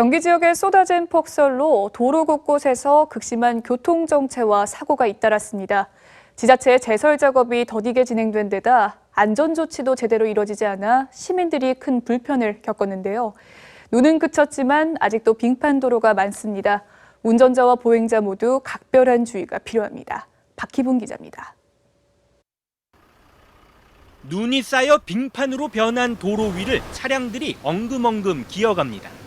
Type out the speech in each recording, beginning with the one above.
경기 지역에 쏟아진 폭설로 도로 곳곳에서 극심한 교통 정체와 사고가 잇따랐습니다. 지자체의 제설 작업이 더디게 진행된 데다 안전 조치도 제대로 이뤄지지 않아 시민들이 큰 불편을 겪었는데요. 눈은 그쳤지만 아직도 빙판 도로가 많습니다. 운전자와 보행자 모두 각별한 주의가 필요합니다. 박희분 기자입니다. 눈이 쌓여 빙판으로 변한 도로 위를 차량들이 엉금엉금 기어갑니다.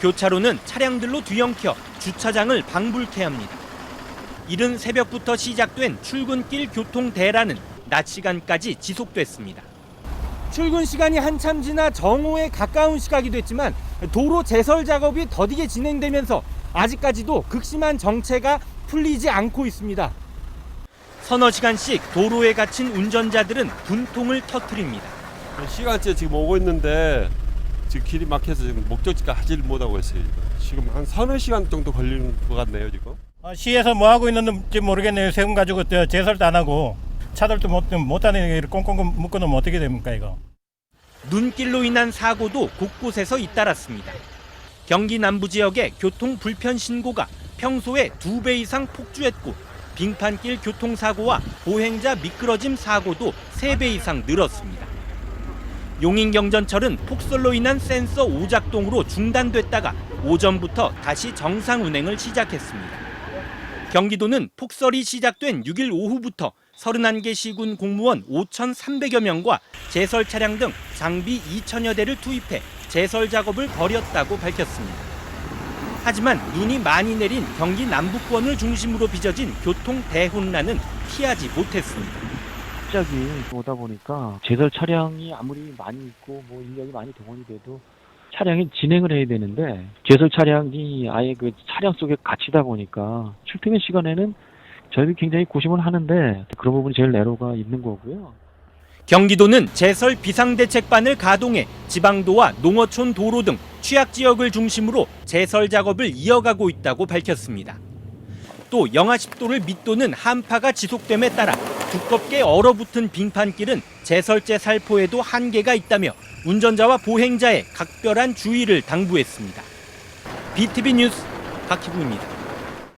교차로는 차량들로 뒤엉켜 주차장을 방불케 합니다. 이른 새벽부터 시작된 출근길 교통 대란은 낮 시간까지 지속됐습니다. 출근 시간이 한참 지나 정오에 가까운 시각이 됐지만 도로 제설 작업이 더디게 진행되면서 아직까지도 극심한 정체가 풀리지 않고 있습니다. 서너 시간씩 도로에 갇힌 운전자들은 분통을 터뜨립니다. 시간째 지금 오고 있는데 지금 길이 막혀서 지금 목적지까지 하지를 못하고 있어요. 지금. 지금 한 서너 시간 정도 걸리는 것 같네요 지금. 어, 시에서 뭐 하고 있는지 모르겠네요. 세금 가지고 저 제설도 안 하고 차들도 못, 못 다니는 게 꽁꽁 묶어놓으면 어떻게 됩니까 이거? 눈길로 인한 사고도 곳곳에서 잇따랐습니다. 경기 남부 지역의 교통 불편 신고가 평소에 두 배 이상 폭주했고 빙판길 교통사고와 보행자 미끄러짐 사고도 세 배 이상 늘었습니다. 용인경전철은 폭설로 인한 센서 오작동으로 중단됐다가 오전부터 다시 정상 운행을 시작했습니다. 경기도는 폭설이 시작된 6일 오후부터 31개 시군 공무원 5,300여 명과 제설 차량 등 장비 2천여 대를 투입해 제설 작업을 벌였다고 밝혔습니다. 하지만 눈이 많이 내린 경기 남부권을 중심으로 빚어진 교통 대혼란은 피하지 못했습니다. 갑자기 오다 보니까 제설 차량이 아무리 많이 있고 뭐 인력이 많이 동원이 돼도 차량이 진행을 해야 되는데 제설 차량이 아예 그 차량 속에 갇히다 보니까 출퇴근 시간에는 저희도 굉장히 고심을 하는데 그런 부분이 제일 애로가 있는 거고요. 경기도는 제설 비상대책반을 가동해 지방도와 농어촌 도로 등 취약 지역을 중심으로 제설 작업을 이어가고 있다고 밝혔습니다. 또 영하 10도를 밑도는 한파가 지속됨에 따라 두껍게 얼어붙은 빙판길은 제설제 살포에도 한계가 있다며 운전자와 보행자의 각별한 주의를 당부했습니다. BTV 뉴스 박희부입니다.